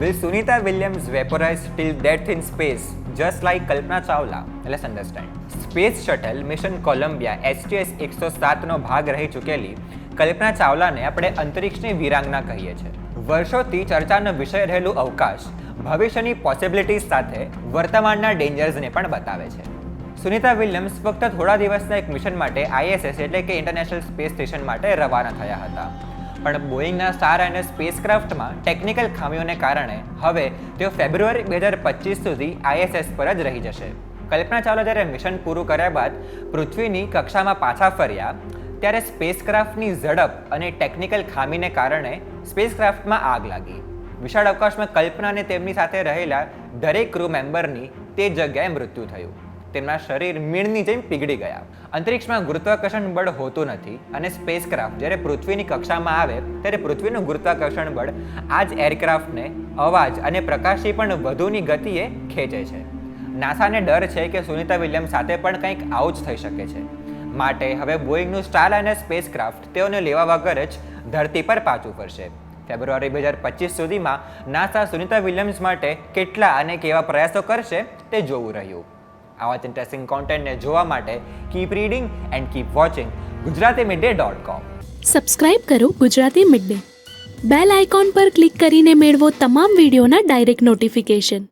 Will Sunita Williams vaporize till death in space, just like Kalpana Chawla? Let's understand. Space shuttle mission Columbia STS એકસો સાતનો ભાગ રહી ચૂકેલી કલ્પના ચાવલાને આપણે અંતરિક્ષની વીરાંગના કહીએ છીએ વર્ષોથી ચર્ચાનો વિષય રહેલું અવકાશ ભવિષ્યની પોસિબિલિટીઝ સાથે વર્તમાનના ડેન્જર્સને પણ બતાવે છે સુનિતા વિલિયમ્સ ફક્ત થોડા દિવસના એક મિશન માટે આઈએસએસ એટલે કે ઇન્ટરનેશનલ સ્પેસ સ્ટેશન માટે રવાના થયા હતા પણ બોઈંગના સ્ટાર અને સ્પેસક્રાફ્ટમાં ટેકનિકલ ખામીઓને કારણે હવે તેઓ ફેબ્રુઆરી બે હજાર પચીસ સુધી આઈએસએસ પર જ રહી જશે. કલ્પના ચાવલા જ્યારે મિશન પૂરું કર્યા બાદ પૃથ્વીની કક્ષામાં પાછા ફર્યા, ત્યારે સ્પેસક્રાફ્ટની ઝડપ અને ટેકનિકલ ખામીને કારણે સ્પેસક્રાફ્ટમાં આગ લાગી. વિશાળ અવકાશમાં કલ્પના અને તેમની સાથે રહેલા દરેક ક્રૂ મેમ્બરની તે જગ્યાએ મૃત્યુ થયું. તેમના શરીર મીણની જેમ પીગળી ગયા. અંતરિક્ષમાં ગુરુત્વાકર્ષણ બળ હોતું નથી અને સ્પેસક્રાફ્ટ જ્યારે પૃથ્વીની કક્ષામાં આવે, ત્યારે પૃથ્વીનું ગુરુત્વાકર્ષણ બળ આ જ એરક્રાફ્ટને અવાજ અને પ્રકાશથી પણ વધુની ગતિએ ખેંચે છે. નાસાને ડર છે કે સુનિતા વિલિયમ્સ સાથે પણ કંઈક આવું જ થઈ શકે છે. માટે હવે બોઈંગનું સ્ટાર અને સ્પેસક્રાફ્ટ તેઓને લેવા વગર જ ધરતી પર પાછું ફરશે. ફેબ્રુઆરી બે હજાર પચીસ સુધીમાં નાસા સુનિતા વિલિયમ્સ માટે કેટલા અને કેવા પ્રયાસો કરશે તે જોવું રહ્યું. આવા જ ઇન્ટરેસ્ટિંગ કોન્ટેન્ટને જોવા માટે keep reading and keep watching Gujarati midday dot com subscribe કરો Gujarati mid day bell icon પર ક્લિક કરીને મેળવો તમામ વિડીયોના ડાયરેક્ટ નોટિફિકેશન